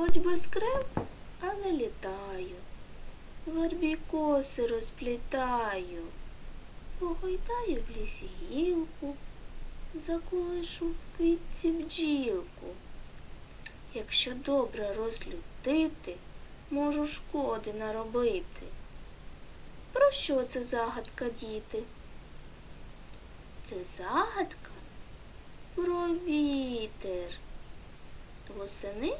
Хоч без крил, але літаю. Вербі коси розплітаю, погойдаю в лісі гілку, заколишу в квітці бджілку. Якщо добре розлютити, можу шкоди наробити. Про що це загадка, діти? Це загадка про вітер. Восени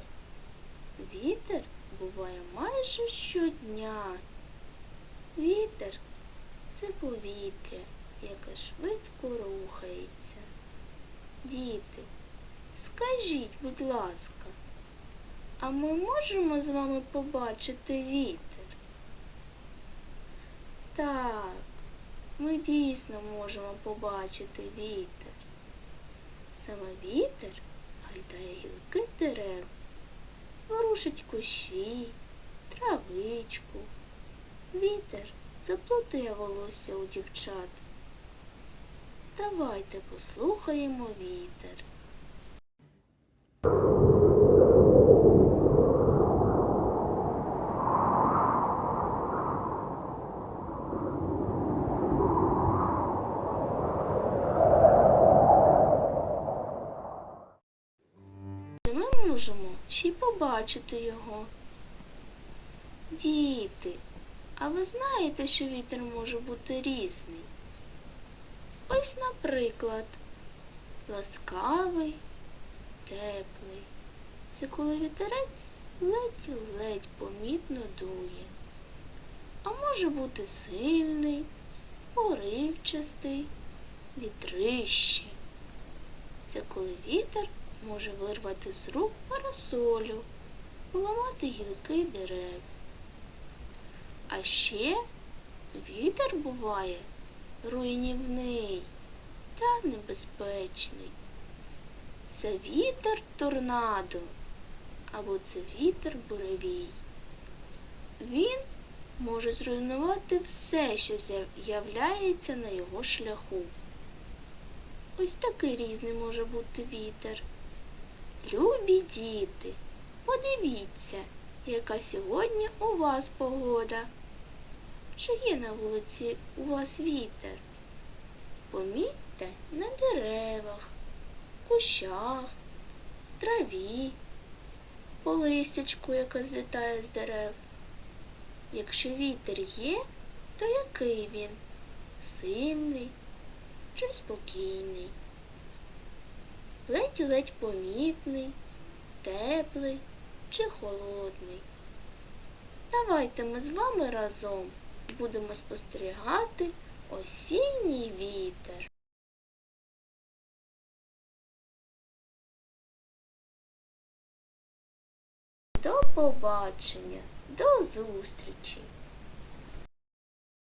вітер буває майже щодня. Вітер це повітря, яке швидко рухається. Діти, скажіть, будь ласка, а ми можемо з вами побачити вітер? Так, ми дійсно можемо побачити вітер. Саме вітер гайдає гілки дерев, ворушить кущі, травичку. Вітер заплутує волосся у дівчат. Давайте послухаємо вітер. Ми можемо ще побачити його. Діти, а ви знаєте, що вітер може бути різний? Ось, наприклад, ласкавий, теплий. Це коли вітерець ледь-ледь помітно дує. А може бути сильний, поривчастий, вітрище. Це коли вітер може вирвати з рук парасолю, поламати гілки дерев. А ще вітер буває руйнівний та небезпечний. Це вітер торнадо або це вітер буревій. Він може зруйнувати все, що з'являється на його шляху. Ось такий різний може бути вітер. Любі діти, подивіться, яка сьогодні у вас погода. Чи є на вулиці у вас вітер? Помітьте на деревах, кущах, траві, по листячку, яке злітає з дерев. Якщо вітер є, то який він? Сильний чи спокійний? Ледь-ледь помітний, теплий чи холодний. Давайте ми з вами разом будемо спостерігати осінній вітер. До побачення, до зустрічі!